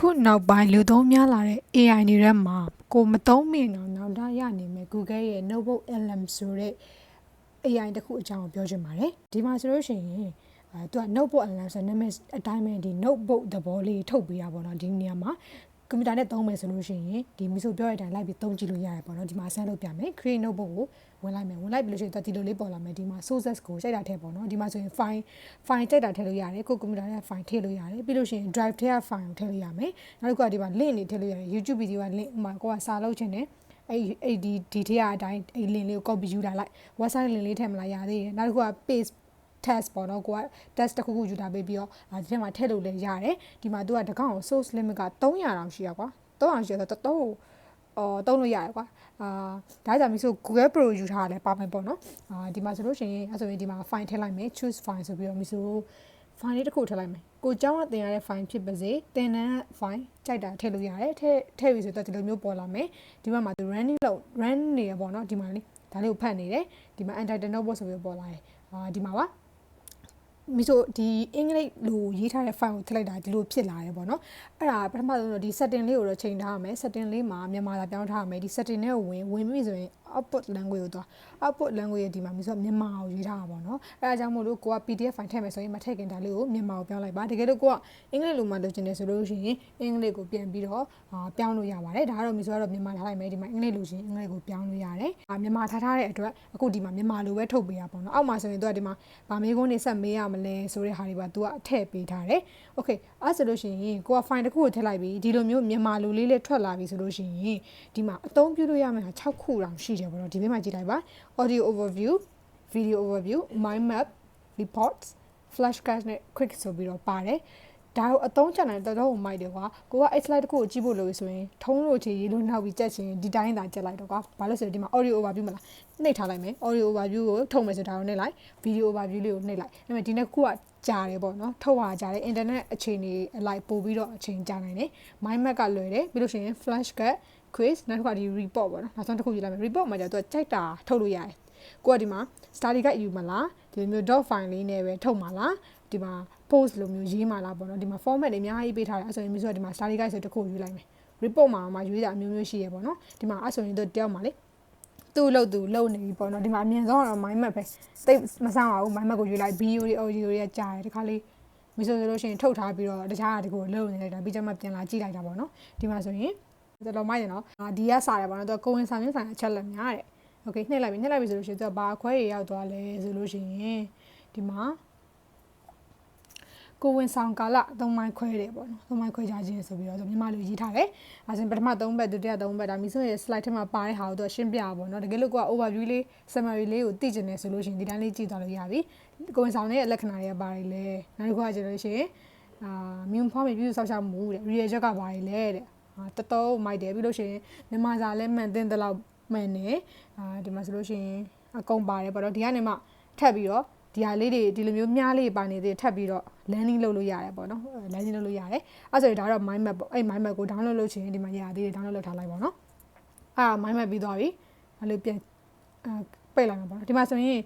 အခုနောက်ပိုင်းလူသုံးများလာတဲ့ AI တွေထဲမှာကိုမသုံးမိရင်တော့နောက်တော့ရနေမယ် Google ရဲ့ Notebook LM ဆိုတဲ့ AI တစ်ခုအကြောင်းကိုပြောချင်ပါတယ်ဒီမှာဆိုလို့ရှိရင်အဲသူက notebook LM ဆိုနာမည်အတိုင်းပဲဒီ notebook သဘောလေးထုတ်ပေးတာပေါ့နော်ဒီနေရာမှာ ကွန်ပျူတာနဲ့သုံးမယ်ဆိုလို့ရှိရင်ဒီမီဆိုပြောရတဲ့အတိုင်းလိုက်ပြီးသုံးကြည့်လို့ရတယ်ပေါ့နော်ဒီမှာဆန်းလုပ်ပြမယ် create notebook ကိုဝင်လိုက်မယ်ဝင်လိုက်ပြီးလို့ရှိရင်သူဒီလိုလေးပေါ်လာမယ်ဒီမှာ sources ကိုချိန်တာထည့်ပေါ့နော်ဒီမှာဆိုရင် file file ချိန်တာထည့်လို့ရတယ်ကိုကွန်ပျူတာနဲ့ file ထည့်လို့ရတယ်ပြီးလို့ရှိရင် drive ထဲက file ကိုထည့်လို့ရမယ်နောက်တစ်ခုကဒီမှာ link တွေထည့်လို့ရတယ် YouTube video က link ဥပမာကိုကစာလုပ်ချင်တယ်အဲ့အဲ့ဒီဒီထဲကအတိုင်းအဲ့ link လေးကို copy ယူလာလိုက် website link လေးထည့်မလားရသေးတယ်နောက်တစ်ခုက paste test ပေါ့နော်ကိုက test တစ်ခုခုယူထားပေးပြီးတော့အဲဒီထဲမှာထည့်လို့လည်းရတယ်ဒီမှာသူကတကောင် source limit က300တောင်ရှိရကွာ300ရှိရဆိုတော့တော်တော်အော်တုံးလို့ရတယ်ကွာအာဒါကြောင့်မျိုးဆို Google Pro ယူထားရလဲပါမယ်ပေါ့နော်အာဒီမှာဆိုလို့ရှိရင်အဲဆိုရင်ဒီမှာ file ထည့်လိုက်မယ် choose file ဆိုပြီးတော့မျိုးဆို file လေးတစ်ခုထည့်လိုက်မယ်ကိုကျောင်းကသင်ရတဲ့ file ဖြစ်ပါစေသင်တန်း file ကြိုက်တာထည့်လို့ရတယ်ထည့်ထည့်ပြီဆိုတော့ဒီလိုမျိုးပေါ်လာမယ်ဒီမှာမှာ run လို့ run နေရပေါ့နော်ဒီမှာလေးဒါလေးကိုဖတ်နေတယ်ဒီမှာ enter note ပေါ့ဆိုပြီးပေါ်လာတယ်အာဒီမှာပါ မီဆိုဒီအင်္ဂလိပ်လိုရေးထားတဲ့ file ကိုထည့်လိုက်တာဒီလိုဖြစ်လာတယ်ပေါ့နော်အဲ့ဒါပထမဆုံးတော့ဒီ setting လေးကိုတော့ချိန်ထားရမယ် setting လေးမှာမြန်မာသာပြောင်းထားရမယ်ဒီ setting နဲ့ဝင်ဝင်ပြီဆိုရင် output language ကိုသွား output language ရဲ့ဒီမှာမီဆိုမြန်မာကိုရေးထားတာပေါ့နော်အဲ့ဒါကြောင့်မို့လို့ကိုက PDF file ထည့်မယ်ဆိုရင်မထည့်ခင်ဒါလေးကိုမြန်မာကိုပြောင်းလိုက်ပါတကယ်လို့ကိုကအင်္ဂလိပ်လိုမှလုပ်ချင်တယ်ဆိုလို့ရှိရင်အင်္ဂလိပ်ကိုပြန်ပြီးတော့ပြောင်းလို့ရပါတယ်ဒါကတော့မီဆိုကတော့မြန်မာထားလိုက်မယ်ဒီမှာအင်္ဂလိပ်လိုချင်အင်္ဂလိပ်ကိုပြောင်းလို့ရတယ်မြန်မာထားထားတဲ့အတွက်အခုဒီမှာမြန်မာလိုပဲထုတ်ပေးရပါတော့အောက်မှာဆိုရင်သူကဒီမှာဗာမေးခွန်းနေဆက်မေးရမလဲဆိုတဲ့ဟာတွေပါ तू ကအထည့်ပေးထားတယ်။ Okay အဲ့ဆိုလို့ရှိရင်ကိုက file တစ်ခုကိုထည့်လိုက်ပြီဒီလိုမျိုးမြန်မာလူလေးလေးထွက်လာပြီဆိုလို့ရှိရင်ဒီမှာအသုံးပြုလို့ရမယ့်ဟာ6ခုတောင်ရှိတယ်ပေါ့နော်ဒီဘက်မှာကြည့်လိုက်ပါ audio overview video overview mind map reports flashcards နဲ့ quick ဆိုပြီးတော့ပါတယ်။ ဒါကိုအသုံးချနိုင်တော်တော်မိုက်တယ်ကွာကိုက X slide တစ်ခုကိုကြည့်ဖို့လို့ဆိုရင်ထုံးလို့ချေရေးလို့နောက်ပြီးကြက်ချင်ဒီတိုင်းသာကြက်လိုက်တော့ကွာဘာလို့ဆိုရင်ဒီမှာ audio overview မလားနှိပ်ထားလိုက်မယ် audio overview ကိုထုံမယ်ဆိုဒါကိုနှိပ်လိုက် video overview လေးကိုနှိပ်လိုက်အဲ့မဲ့ဒီနေ့ခုကကြာတယ်ပေါ့နော်ထုတ်ရကြာတယ် internet အခြေအနေအလိုက်ပို့ပြီးတော့အချိန်ကြာနိုင်တယ် mind map ကလွယ်တယ်ပြီးလို့ရှိရင် flash card quiz နောက်တစ်ခါဒီ report ပေါ့နော်နောက်ဆုံးတစ်ခုယူလိုက်မယ် report မှာကျတော့သူကကြိုက်တာထုတ်လို့ရတယ်ကိုကဒီမှာ study guide ယူမလားဒီလိုမျိုး dot file လေးနဲ့ပဲထုတ်မှာလားဒီမှာ post လိုမျိုးရေးမှလာပေါ့နော်ဒီမှာ format တွေအများကြီးပေးထားတယ်အဲ့ဆိုရင်မျိုးဆိုဒီမှာ study guide ဆိုတစ်ခုယူလိုက်မယ် report မှာမှယူတာအမျိုးမျိုးရှိရပေါ့နော်ဒီမှာအဲ့ဆိုရင်တို့တယောက်မှာလေသူ့လို့သူလုံနေပြီပေါ့နော်ဒီမှာအမြင်ဆုံးကတော့ mind map ပဲတိတ်မဆောင်အောင် mind map ကိုယူလိုက် video တွေ audio တွေကကြားတယ်ဒီခါလေးမဆိုဆိုလို့ရှိရင်ထုတ်ထားပြီးတော့တခြားအတကူလုံနေလိုက်တာပြီးကြမှပြန်လာကြည့်လိုက်တာပေါ့နော်ဒီမှာဆိုရင်တော်တော်မိုက်တယ်နော်ဒီကစားတယ်ပေါ့နော်သူကကိုဝင်ဆောင်ရင်းဆိုင်အချက်လက်များတဲ့ okay နှိပ်လိုက်ပြီနှိပ်လိုက်ပြီဆိုလို့ရှိရင်သူကဘာအခွဲရရောက်သွားလဲဆိုလို့ရှိရင်ဒီမှာ ကိုဝင်ဆောင်ကာလ၃မိုင်ခွဲတယ်ပေါ့နော်၃မိုင်ခွဲကြခြင်းဆိုပြီးတော့မြန်မာလိုရေးထားတယ်အဲဆိုပထမ၃ဘက်ဒုတိယ၃ဘက်ဒါမီဆိုရဲ့ slide ထဲမှာပါတဲ့ဟာကိုသူရှင်းပြပါပေါ့နော်တကယ်လို့ကိုက overview လေး summary လေးကိုသိကျင်နေဆိုလို့ရှိရင်ဒီတိုင်းလေးကြည့်သွားလို့ရပြီကိုဝင်ဆောင်ရဲ့လက္ခဏာတွေကပါတယ်လေနောက်တစ်ခုကကျတော့ရှိရင်အာမြုံဖောင်းပြီးပြုဆောက်ရှောက်မှုတဲ့ real ချက်ကပါတယ်လေတဲ့တတော်မိုက်တယ်ပြီးလို့ရှိရင်မြန်မာစာလည်းမှန်တင်တဲ့လောက်မှန်နေအာဒီမှာဆိုလို့ရှိရင်အကုန်ပါတယ်ပေါ့နော်ဒီကနေမှထပ်ပြီးတော့ ဒီဟာလေးတွေဒီလိုမျိုးမြားလေးပါနေသေးထပ်ပြီးတော့ landing လုပ်လို့ရတယ်ပေါ့နော် landing လုပ်လို့ရတယ်အဲဆိုရင်ဒါတော့ mind map ပေါ့အဲ့ mind map ကို download လုပ်ချင်ရင်ဒီမှာရသေးတယ် download လုပ်ထားလိုက်ပေါ့နော်အာ mind map ပြီးသွားပြီအဲ့လိုပြန်ပိတ်လိုက်မှာပေါ့နော်ဒီမှာဆိုရင်